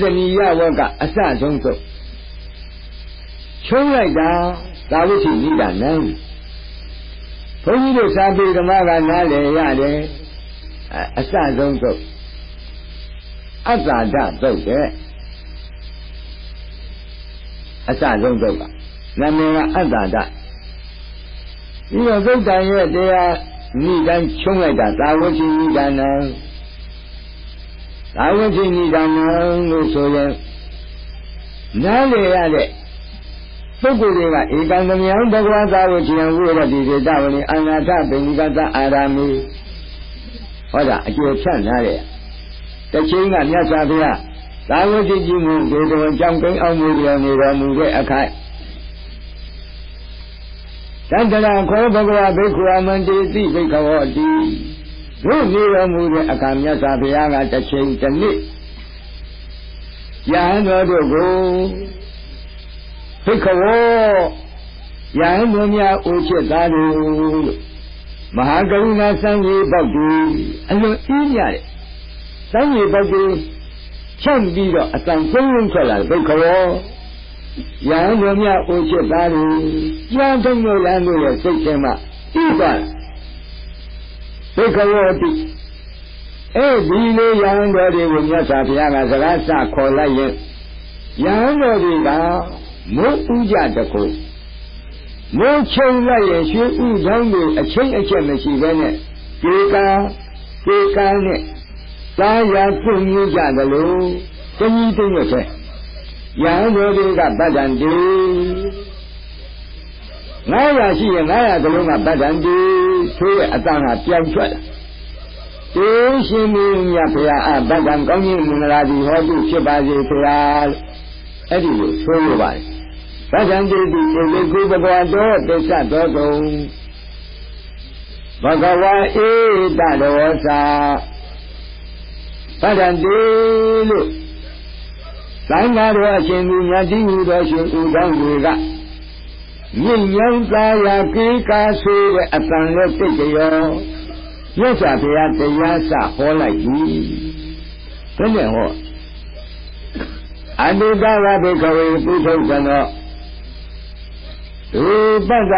ဇနီယဝကအစဆုံးဆုံးချုံးလိုက်တာသာဝတိနိဒာနံဘုန်းကြီးတို့စာပေဓမ္မကနားလည်ရတယ်အစဆုံးဆုံးအတ္တာဒသုတ်တဲ့အစဆုံးသုတ်ကနာမည်ကအတ္တာဒပြီးတော့သုတ်တန်ရဲ့တရားနိဒံချုံးလိုက်တာသာဝတိနိဒာနံ သာဝတိနိဒာနံလို့ဆိုရင်နားလည်ရတဲ့ပုဂ္ဂိုလ်တွေကဧကံသမယံဘဂဝါသာဝတိယံဝိရတိစေတဝလိအနာထပိဏိကသအာရမိဟောတာအကျေဖြတ်နားတဲ့တချင်းကမြတ်စွာဘုရားသာဝတိကြီးမှုဒေတော်ကြောင့်ကိန်းအောင်မှုတော်နေတော်မူတဲ့အခိုက်တန္တရာခောဘဂဝါဘိက္ခုအမန္တိတိဘိက္ခဝောတိ တို့နေတော်မူတဲ့အခါမြတ်စွာဘုရားကတစ်ချိန်တစ်နေ့ယဟန်တော်တို့ကိုဘိက္ခဝောယဟန်တော်များအိုချစ်သားတို့လို့မဟာကရုဏာစံကြီးပေါက်တူအလွန်အေးမြတဲ့စံကြီးပေါက်တူချမ်းပြီးတော့အတန်ကျုံးထွက်လာဘိက္ခဝောယဟန်တော်များအိုချစ်သားတို့ကြားထုံးလို့ရန်တို့ရဲ့စိတ်ထဲမှာဤသွား ဘိက္ခဝောတိအဲ့ဒီလိုယဟန်တော်တွေကိုမြတ်စွာဘုရားကစကားစခေါ်လိုက်ရင်ယဟန်တော်တွေကမိုးဥကြတခုမိုးချုံလိုက်ရင်ရွှေဥချောင်းတွေအချင်းအချက်မရှိဘဲနဲ့ကေကာကေကာနဲ့သာယာပြုံးကြတယ်လို့တဏှီသိမ့်ရဲ့ရဟန်းတော်တွေကဗတ္တန်တေ900ရှိရင်900ကလုံးကဗတ္တန်တေ ဆိုရဲ့အတန်ကပြောင်းထွက်တာတေရှင်မင်းမြတ်ဖရာအဗတ္တံကောင်းကြီးမင်္ဂလာဒီဟောတုဖြစ်ပါစေဖရာအဲ့ဒီလိုဆိုရပါတယ်ဗတ္တံတေတိဧလေကုဘဂဝါတော်တိစ္ဆတော်ကုံဘဂဝါဧတတော်သာဗတ္တံတေလို့သံဃာတော်အရှင်သူမြတ်တိဟူသောရှင်ဥဒေါင်းတွေက မြင့်ညောင်းသားရာကေကာဆိုတဲ့အတန်နဲ့တိတ်ကြောမြတ်စွာဘုရားတရားစဟောလိုက်ပြီဘယ်နဲ့ဟောအတုတဝဘေခဝေပုထုဇနောဒုပတ္တ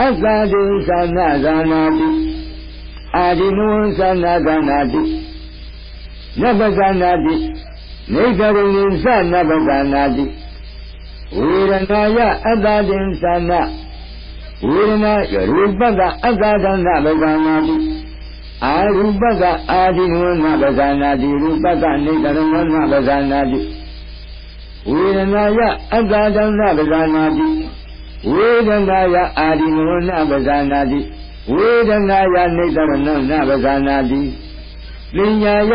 အစ္စာဒိသနာဇာနာတိအာဒီနုသနာဇာနာတိနဗ္ဗဇာနာတိနေကရုံသနဗ္ဗဇာနာတိ ဝေရဏယအတ္တတင်သနာဝေဒနာရူပကအတ္တဒနာဗဇာနာတိအာရူပကအာဒီနဝနဗဇာနာတိရူပကနေကရဏနဗဇာနာတိဝေဒနာယအတ္တဒနာဗဇာနာတိဝေဒနာယအာဒီနဝနဗဇာနာတိဝေဒနာယနေကရဏနဗဇာနာတိပညာယ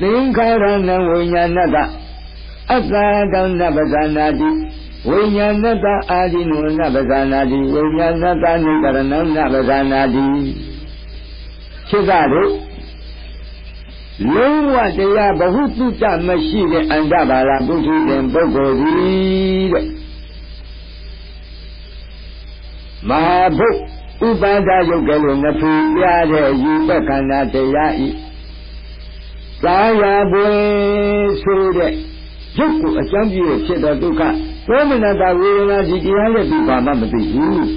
သင်္ခါရဏဝိညာဏက အတ္တဒနာဗဇာနာတိဝိညာဏတအာဒီနုနပဇာနာတိဝိညာဏတနိကရဏံနပဇာနာတိဖြစ်ကြတို့လုံးဝတရားဘဟုတုတမရှိတဲ့အန္တဘာလာပုထုဇဉ်ပုဂ္ဂိုလ်သည်တဲ့မဟာဘုဥပါဒယုတ်ကလေးနှစ်ဖူပြတဲ့ယူပက္ခန္ဓာတရားဤသာယာပွေဆိုတဲ့ ရုပ်ကိုအကြောင်းပြည့်ဖြစ်သောဒုက္ခသောမနတဝေဒနာဒီတရားနဲ့ဒီဘာမှမသိဘူး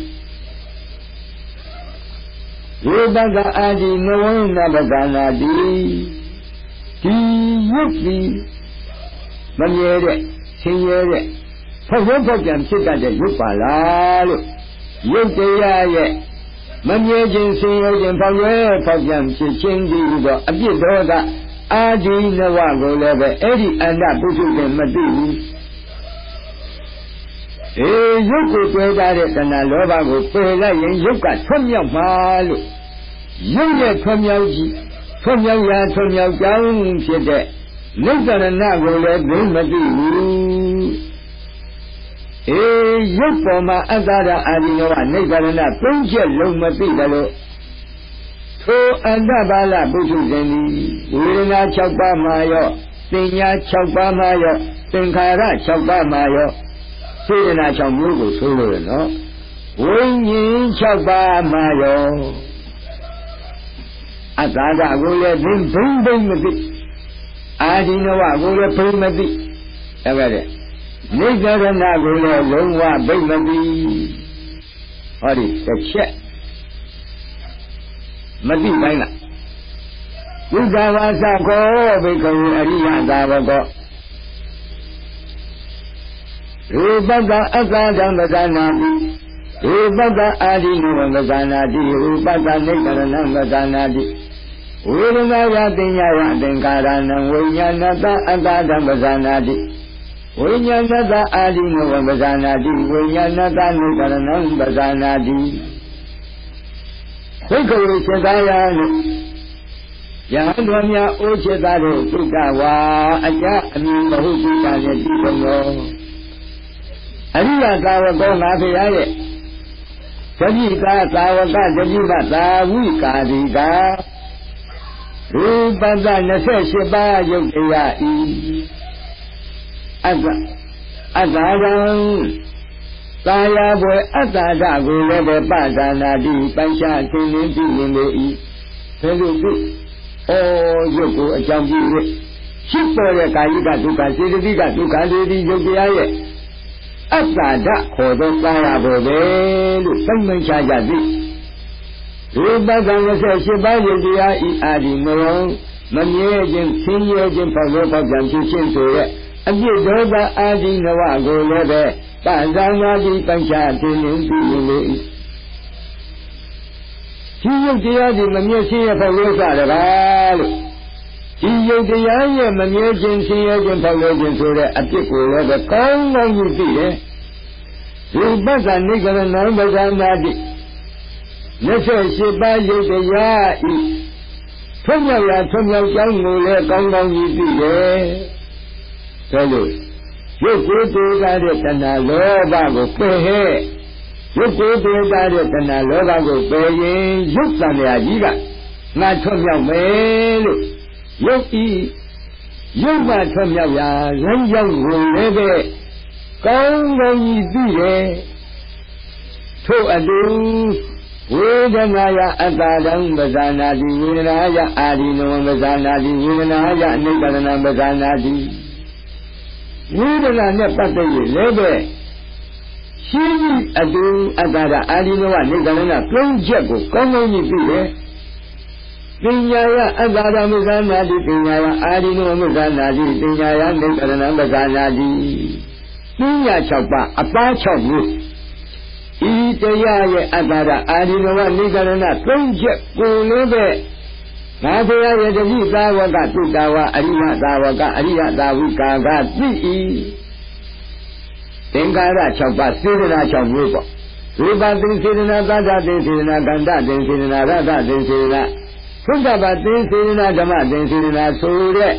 ဝိပကအာဒီနဝနပကနာတိဒီရုပ်ဒီမမြဲတဲ့ဆင်းရဲတဲ့ဖောက်ဆုံးဖောက်ပြန်ဖြစ်တတ်တဲ့ရုပ်ပါလားလို့ရုပ်တရားရဲ့မမြဲခြင်းဆင်းရဲခြင်းဖောက်ရဲဖောက်ပြန်ဖြစ်ခြင်းဒီတော့အပြစ်တော်က အာဒီနဝကိုလည်းပဲအဲ့ဒီအန္တပုထုဇဉ်မသိဘူးအေးရုပ်ကိုတွေ့တာတဲ့တဏှာလောဘကိုပယ်လိုက်ရင်ရုပ်ကထွတ်မြောက်မှာလို့ရုပ်ရဲ့ထွတ်မြောက်ကြီးထွတ်မြောက်ရာထွတ်မြောက်ကြောင်းဖြစ်တဲ့နိစ္စရဏကိုလည်းသိမသိဘူးအေးရုပ်ပေါ်မှာအတ္တရာအာဒီနောကနိစ္စရဏသုံးချက်လုံးမသိတယ်လို့ ထိုအတ္တပါဠပုထုဇဉ်သည်ဝေဒနာ6ပါးမှာရောသင်ညာ6ပါးမှာရောသင်္ခါရ6ပါးမှာရောစေတနာ6မျိုးကိုဆိုလို့ရနော်ဝိညာဉ်6ပါးမှာရောအတ္တကကိုလည်းသင်ဘုံဘုံမသိအာဒီနဝကိုလည်းဖိမသိအဲ့ဒါတဲ့နိစ္စရဏကိုလည်းလုံးဝဗိမသိဟောဒီတစ်ချက် မသိတိုင်းလားဘုရားဘာသာကောဘိက္ခဝေအရိယသာဝကောရူပတ္တအက္ခဒံပဇာနာတိရူပတ္တအာဒီနဝပဇာနာတိရူပတ္တနိကရဏံပဇာနာတိဝေဒနာယတင်ညာယသင်္ကာရဏံဝိညာဏတအက္ခဒံပဇာနာတိဝိညာဏတအာဒီနဝပဇာနာတိဝိညာဏတနိကရဏံပဇာနာတိ ဘိက္ခဝေစေတယံယဟန်တော်များအိုးချစ်သားတို့သုတဝါအကြအမြင်မဟုတ်တိတာနဲ့ဒီပုံရောအရိယသာဝကောငါဖရာရဲ့တတိကာသာဝကတတိကသာဝိကာတိကာရူပတ္တ28ပါးယုတ်တရားဤအတ္တအတ္တကံ သာယာဘွယ်အတ္တဓာကိုလည်းပဲပဇာနာတိပัญชာသင်္လင်းပြုရင်လေဤဘယ်လိုပြုဩရုပ်ကိုအကြောင်းပြု၍ရှိပေါ်တဲ့ကာယကဒုက္ခစေတသိကဒုက္ခတွေဒီယုတ်တရားရဲ့အတ္တဓာခေါ်သောသာယာဘွယ်ပဲလို့သိမှန်ချကြသည်ရူပကံ28ပါးယုတ်တရားဤအာဒီမရောမမြဲခြင်းဆင်းရဲခြင်းပေါ့လို့ပေါ့ပြန်ဖြစ်ခြင်းဆိုရဲ့ အပြစ်ဒေါသအာဒီနဝကိုလည်းပဲပဇာနာတိပัญชာသင်္လင်းပြုလေ၏ဒီယုတ်တရားဒီမမြဲခြင်းရဲ့ပေါ့လို့စတယ်ပါလို့ဒီယုတ်တရားရဲ့မမြဲခြင်းဆင်းရဲခြင်းပေါ့လို့ခြင်းဆိုတဲ့အပြစ်ကိုလည်းပဲကောင်းကောင်းကြီးသိတယ်ဒီပဿနိကရဏံပဇာနာတိ28ပါးယုတ်တရားဤထွတ်မြောက်ရာထွတ်မြောက်ကြောင်းကိုလည်းကောင်းကောင်းကြီးသိတယ် ဆိုလို့ရုပ်ကိုယ်တေတာတဲ့တဏှာလောဘကိုပယ်ဟဲ့ရုပ်ကိုယ်တေတာတဲ့တဏှာလောဘကိုပယ်ရင်ရုပ်တန်ရာကြီးကငါထွတ်မြောက်မယ်လို့ရုပ်ဤရုပ်မှထွတ်မြောက်ရာလမ်းကြောင်းကိုလည်းပဲကောင်းကောင်းကြီးသိတယ်ထို့အတူဝေဒနာယအတ္တတံပဇာနာတိဝေဒနာယအာဒီနဝပဇာနာတိဝေဒနာယအနိစ္စရဏပဇာနာတိ ဝေဒနာနဲ့ပတ်သက်ရင်လည်းပဲရှိရှိအတူအတ္တရအာဒီနဝနိစ္စရဏပြုံးချက်ကိုကောင်းကောင်းကြီးသိတယ်ပညာယအတ္တရမဇာနာတိပညာယအာဒီနဝမဇာနာတိပညာယနိစ္စရဏပဇာနာတိပညာ6ပါးအပါး6မျိုးဤတရားရဲ့အတ္တရအာဒီနဝနိဂရဏသုံးချက်ကိုလည်းပဲ ငါဘုရားရဲ့တတိသာဝကတုတဝအရိယသာဝကအရိယသာဝိကာကသိဤသင်္ကာရ6ပါးစေတနာ6မျိုးပေါ့ရူပသင်္စေတနာသတ္တသင်္စေတနာကန္တသင်္စေတနာရတသင်္စေတနာသုတ္တပသင်္စေတနာဓမ္မသင်္စေတနာဆိုတဲ့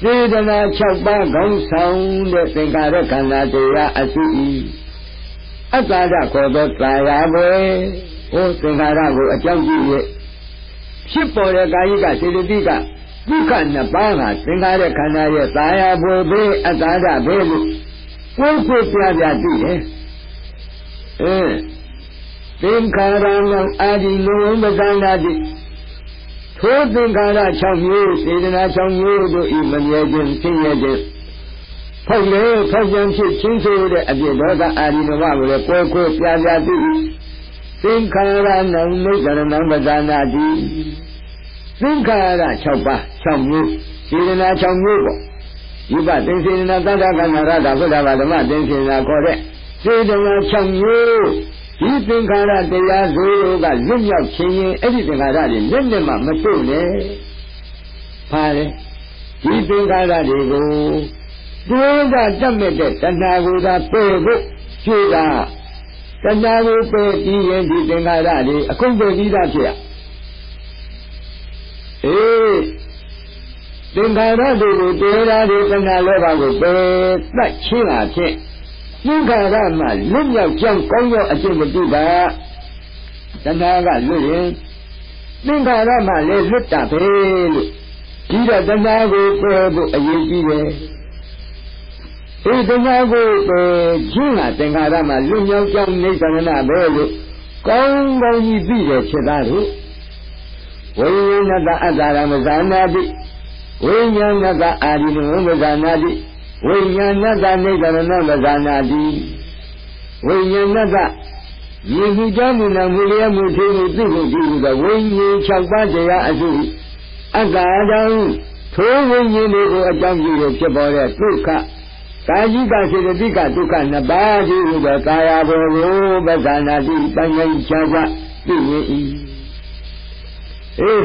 စေတနာ6ပါးခေါင်းဆောင်တဲ့သင်္ကာရခန္ဓာတရားအစုဤအတ္တဒခေါ်သောသာယာပဲဟိုသင်္ခါရကိုအကြောင်းကြည့်၍ ဖြစ်ပေါ်တဲ့ကာယကစေတသိကဒုက္ခနှစ်ပါးကသင်္ခါရခန္ဓာရဲ့သာယာဘွယ်ပဲအတ္တဒပဲလို့ကိုယ်ကိုပြပြသိတယ်အဲသင်္ခါရံအာဒီလောမကန္တာတိထိုသင်္ခါရ6မျိုးစေတနာ6မျိုးတို့ဤမမြဲခြင်းဆင်းရဲခြင်းဖောက်လေဖောက်ပြန်ဖြစ်ချင်းဆိုတဲ့အပြစ်ဒေါသအာရိနဝကိုလည်းကိုယ်ကိုပြပြသိ သင်္ခါရနံမိတ်ကရဏံပဇာနာတိသင်္ခါရ6ပါး6မျိုးစေတနာ6မျိုးပေါ့ဒီပသင်္စေတနာသတ္တကနာရတာဘုရားဗဓမ္မသင်္စေတနာခေါ်တဲ့စေတနာ6မျိုးဒီသင်္ခါရတရားဆိုးကလွတ်မြောက်ခြင်းရင်အဲ့ဒီသင်္ခါရတွေလက်နဲ့မှမစုံနဲ့ပါလေဒီသင်္ခါရတွေကိုတွင်းကတတ်မဲ့တဲ့တဏှာကိုသာပယ်ဖို့ကြိုးတာ တဏှာကိုပယ်ပြီးရင်ဒီသင်္ခါရတွေအကုန်ပယ်ပြီးသားဖြစ်ရအေးသင်္ခါရတွေကိုတရားတွေတဏှာလောဘကိုပယ်တတ်ချင်းလာဖြင့်သင်္ခါရမှာလွတ်မြောက်ကြောင်းကောင်းသောအကျင့်မပြုပါတဏှာကလွတ်ရင်သင်္ခါရမှာလည်းလွတ်တာပဲလို့ဒီတော့တဏှာကိုပယ်ဖို့အရေးကြီးတယ် ဒီတရားကိုပဲချင်းကသင်္ခါရမှာလွမြောက်ကြောင်းနေသန္နပဲလို့ကောင်းကောင်းကြီးသိတယ်ဖြစ်သားတို့ဝိညာဏတအတ္တရမဇာနာတိဝိညာဏကအာရိနဝမဇာနာတိဝိညာဏကနေကရဏမဇာနာတိဝိညာဏကမြင်မှုကြောင့်မူနာမူလျက်မှုထေမှုသိမှုဒီဟုသောဝိညာဉ်၆ပါးတရားအစုအတ္တအကြောင်းထိုဝိညာဉ်တွေကိုအကြောင်းပြုလို့ဖြစ်ပေါ်တဲ့ဒုက္ခ ကာယိကစေတသိကဒုက္ခနှစ်ပါးဒီဟုသောကာယဘောကိုပဇာနာတိပိုင်းပိုင်းခြားခြားသိမြင်၏အေး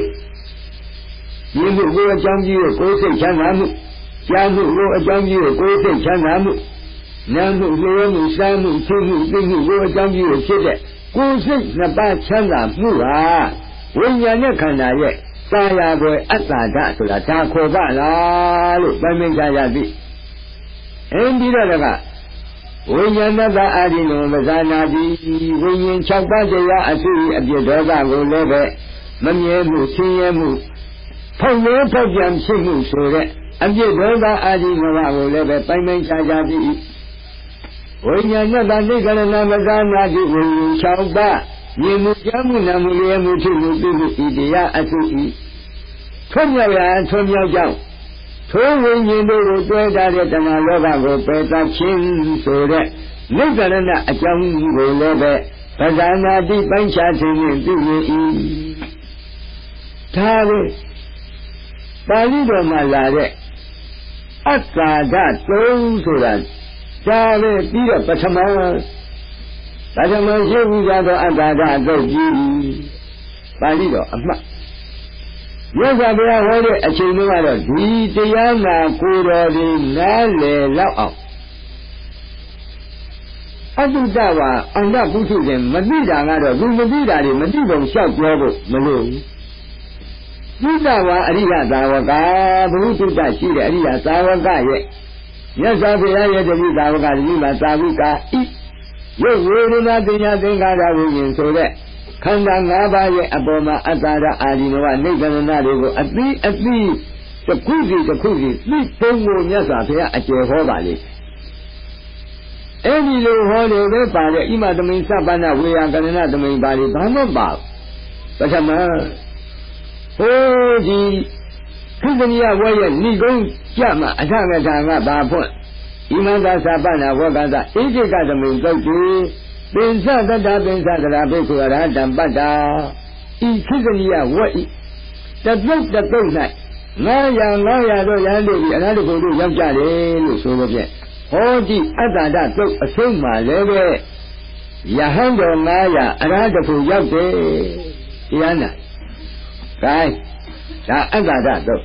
ဒီမှုကိုအကြောင်းပြုလို့ကိုယ်စိတ်ချမ်းသာမှုကြားမှုကိုအကြောင်းပြုလို့ကိုယ်စိတ်ချမ်းသာမှုနာမှုလျောမှုစားမှုသိမှုသိမှုကိုအကြောင်းပြုလို့ဖြစ်တဲ့ကိုယ်စိတ်နှစ်ပါးချမ်းသာမှုဟာဝိညာဉ်နဲ့ခန္ဓာရဲ့သာယာွယ်အတ္တဓာတ်ဆိုတာဒါခေါ်ပါလားလို့ပိုင်းပိုင်းခြားခြားသိ အင်းပြီးတော့ကဝိညာဏတအာဒီနောမဇာနာတိဝိညာဉ်၆ပါးတရားအစုအပြည့်ဒေါသကိုလည်းပဲမမြဲမှုဆင်းရဲမှုဖောက်လို့ဖောက်ပြန်ဖြစ်မှုဆိုတဲ့အပြည့်ဒေါသအာဒီနောကိုလည်းပဲပိုင်းပိုင်းခြားခြားသိဝိညာဏတသိကရဏမဇာနာတိဝိညာဉ်၆ပါးမြင်မှုကြားမှုနာမှုလျက်မှုဖြစ်မှုသိမှုဤတရားအစုဤထွံ့မြောက်ရာထွံ့မြောက်ကြောင့် ထိုဝိညာဉ်တို့ကိုတွဲထားတဲ့တဏှာလောဘကိုပယ်သခြင်းဆိုတဲ့နိဗ္ဗာန်အကြောင်းကိုလည်းပဲပဇာနာတိပိုင်းခြားခြင်းဖြင့်သိမြင်၏ဒါပဲပါဠိတော်မှာလာတဲ့အတ္တာဒသုံးဆိုတာဒါပဲပြီးတော့ပထမပထမရှိဘူးကြတော့အတ္တာဒသုတ်ကြီးပါဠိတော်အမှတ် မြတ်စွာဘုရားဟောတဲ့အချိန်တုန်းကတော့ဒီတရားနာကိုယ်တော်ဒီနားလည်လောက်အောင်အတုတဝါအန္တပုထုဇဉ်မသိတာကတော့သူမသိတာတွေမသိပုံလျှောက်ပြောဖို့မလိုဘူးသုတဝါအရိယသာဝကဘုဟုတုတရှိတဲ့အရိယသာဝကရဲ့မြတ်စွာဘုရားရဲ့တတိသာဝကတတိမှာသာဝကာဣရုပ်ဝေဒနာပညာသင်္ခါရဝိညာဉ်ဆိုတဲ့ ခန္ဓာ၅ပါးရဲ့အပေါ်မှာအတ္တရအာဒီနဝနိဗ္ဗာန်တွေကိုအသိအသိတစ်ခုစီတစ်ခုစီသိပုံကိုမြတ်စွာဘုရားအကျေဟောပါလေအဲ့ဒီလိုဟောလို့ပဲပါတဲ့ဣမသမိန်စပ္ပန္နဝေယကရဏသမိန်ပါလေဘာမှပါပထမဟိုဒီခိသနိယဝဲရဲ့ဏိကုံးကြမှာအထကထာကဘာဖွင့်ဣမန္တစပ္ပန္နဝကသဣတိကသမိန်သုတ်တိ ပင်စတတပင်စသရာဘိက္ခုရဟတံပတ္တာဤခိကနိယဝတ်ဤတသုတ်တသုတ်၌ငါးရာငါးရာတို့ရန်တို့ဒီအရဟတဘုံတို့ရောက်ကြတယ်လို့ဆိုလို့ဖြင့်ဟောဒီအတ္တဒသုတ်အဆုံးမှလည်းပဲယဟန်တော်900အရဟတဘုံရောက်တယ်တရားနာ gain ဒါအတ္တဒသုတ်